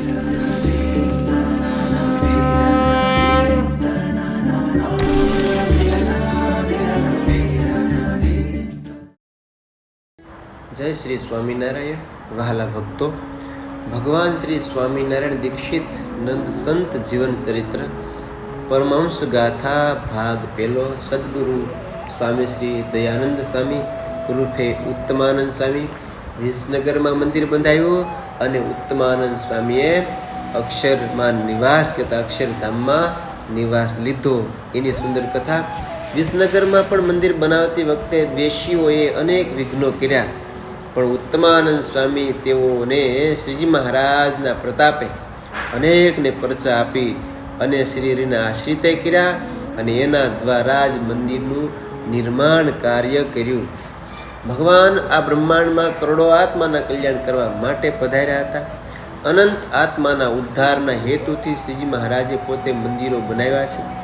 જય શ્રી સ્વામિનારાયણ, વહાલા ભક્તો. ભગવાન શ્રી સ્વામિનારાયણ દીક્ષિત નંદ સંત જીવન ચરિત્ર પરમાંશ ગાથા ભાગ પહેલો સદગુરુ સ્વામી શ્રી દયાનંદ સ્વામી રૂપે ઉત્તમાનંદ સ્વામી, વિસનગરમાં મંદિર બંધાયું અને ઉત્તમાનંદ સ્વામીએ અક્ષરમાં નિવાસ કહેતા અક્ષરધામમાં નિવાસ લીધો. એની સુંદર કથા, વિસનગરમાં પણ મંદિર બનાવતી વખતે દેશીઓએ અનેક વિઘ્નો કર્યા. પણ ઉત્તમાનંદ સ્વામી તેઓને શ્રીજી મહારાજના પ્રતાપે અનેકને પરચા આપી અને શ્રીના આશ્રિતે કર્યા અને એના દ્વારા જ મંદિરનું નિર્માણ કાર્ય કર્યું. ભગવાન આ બ્રહ્માંડમાં કરોડો આત્માના કલ્યાણ કરવા માટે પધાર્યા હતા. અનંત આત્માના ઉદ્ધારના હેતુથી શ્રીજી મહારાજે પોતે મંદિરો બનાવ્યા છે.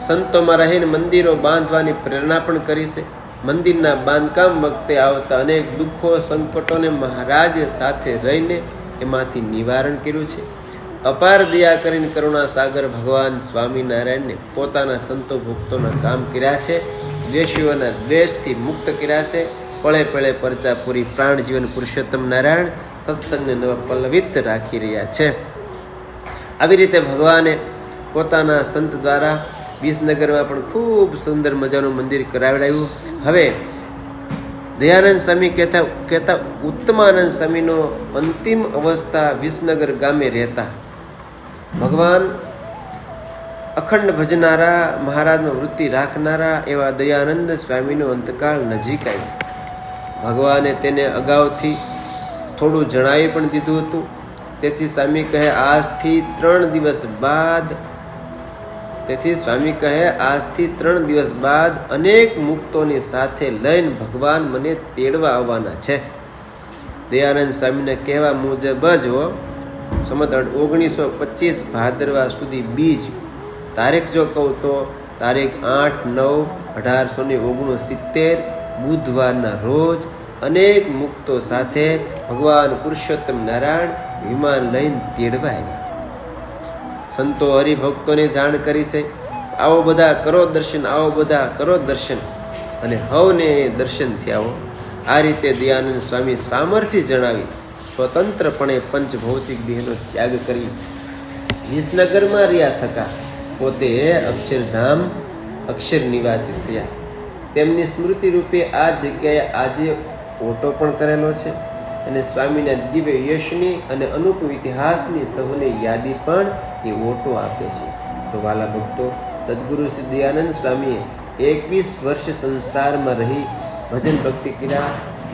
સંતોમાં રહીને મંદિરો બાંધવાની પ્રેરણા પણ કરી છે. મંદિરના બાંધકામ વખતે આવતા અનેક દુઃખો, સંકટોને મહારાજે સાથે રહીને એમાંથી નિવારણ કર્યું છે. અપાર દયા કરીને કરુણા સાગર ભગવાન સ્વામિનારાયણને પોતાના સંતો ભક્તોના કામ કર્યા છે. દ્વેષીઓના દ્વેષથી મુક્ત કર્યા છે. પળે પળે પરચા પૂરી પ્રાણ જીવન પુરુષોત્તમ નારાયણ સત્સંગને નવ પલ્લવિત રાખી રહ્યા છે. આવી રીતે ભગવાને પોતાના સંત દ્વારા વિસનગરમાં પણ ખૂબ સુંદર મજાનું મંદિર કરાવડાવ્યું. હવે દયાનંદ સ્વામી કહેતા કહેતા ઉત્તમાનંદ સ્વામીનો અંતિમ અવસ્થા વિસનગર ગામે રહેતા. ભગવાન અખંડ ભજનારા, મહારાજમાં વૃત્તિ રાખનારા એવા દયાનંદ સ્વામીનો અંતકાળ નજીક આવ્યો. ભગવાને તેને અગાઉથી થોડું જણાવી પણ દીધું હતું. તેથી સ્વામી કહે, આજથી ત્રણ દિવસ બાદ. તેથી સ્વામી કહે, આજથી ત્રણ દિવસ બાદ અનેક મુક્તોની સાથે લઈને ભગવાન મને તેડવા આવવાના છે. દયાનંદ સ્વામીને કહેવા મુજબ જ હો, સમત ઓગણીસો પચીસ ભાદરવા સુધી બીજ. તારીખ જો કહું તો તારીખ આઠ નવ અઢારસો ને ઓગણસિત્તેર બુધવારના રોજ અનેક મુક્તો સાથે ભગવાન પુરુષોત્તમ નારાયણ વિમાન લઈને તેડવા આવ્યા સંતો હરિભક્તોને જાણ કરી છે, આવો બધા કરો દર્શન, આવો બધા કરો દર્શન. અને હવને દર્શન થયા આ રીતે દયાનંદ સ્વામી સામર્થ્ય જણાવી સ્વતંત્રપણે પંચભૌતિક દેહનો ત્યાગ કરી વિસનગરમાં રહ્યા થકા પોતે અક્ષરધામ, અક્ષર નિવાસી થયા. તેમની સ્મૃતિ રૂપે આ જગ્યાએ આજે ઓટો પણ કરેલો છે અને સ્વામીના દિવ્ય યશની અને અનુપ ઇતિહાસની સૌને યાદી પણ એ ઓટો આપે છે. તો વાલા ભક્તો, સદગુરુ શ્રી દયાનંદ સ્વામીએ એકવીસ વર્ષ સંસારમાં રહી ભજન ભક્તિ કર્યા.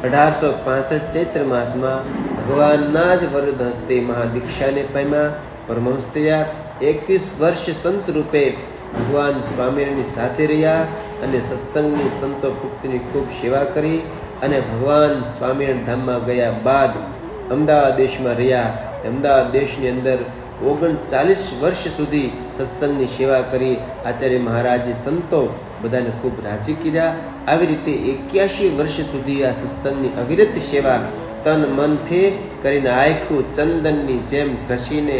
અઢારસો પાસઠ ચૈત્ર માસમાં ભગવાનના જ વરદ હસ્તે મહાદીક્ષાને પામ્યા. પરમહંસ થયા. એકવીસ વર્ષ સંત રૂપે ભગવાન સ્વામિનારાયણની સાથે રહ્યા અને સત્સંગની સંતો ભક્તિની ખૂબ સેવા કરી અને ભગવાન સ્વામિનારાયણ ધામમાં ગયા બાદ અમદાવાદ દેશમાં રહ્યા. અમદાવાદ દેશની અંદર ઓગણચાલીસ વર્ષ સુધી સત્સંગની સેવા કરી. આચાર્ય મહારાજે સંતો બધાને ખૂબ રાજી કર્યા. આવી રીતે એક્યાસી વર્ષ સુધી આ સત્સંગની અવિરત સેવા તન મનથી કરીને આખું ચંદનની જેમ ઘસીને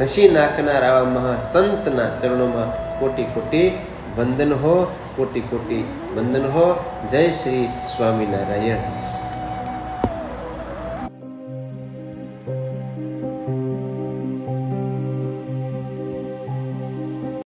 ઘસી નાખનાર આવા મહાસંતના ચરણોમાં કોટી કોટી વંદન હો, કોટી કોટી વંદન હો. જય શ્રી સ્વામિનારાયણ.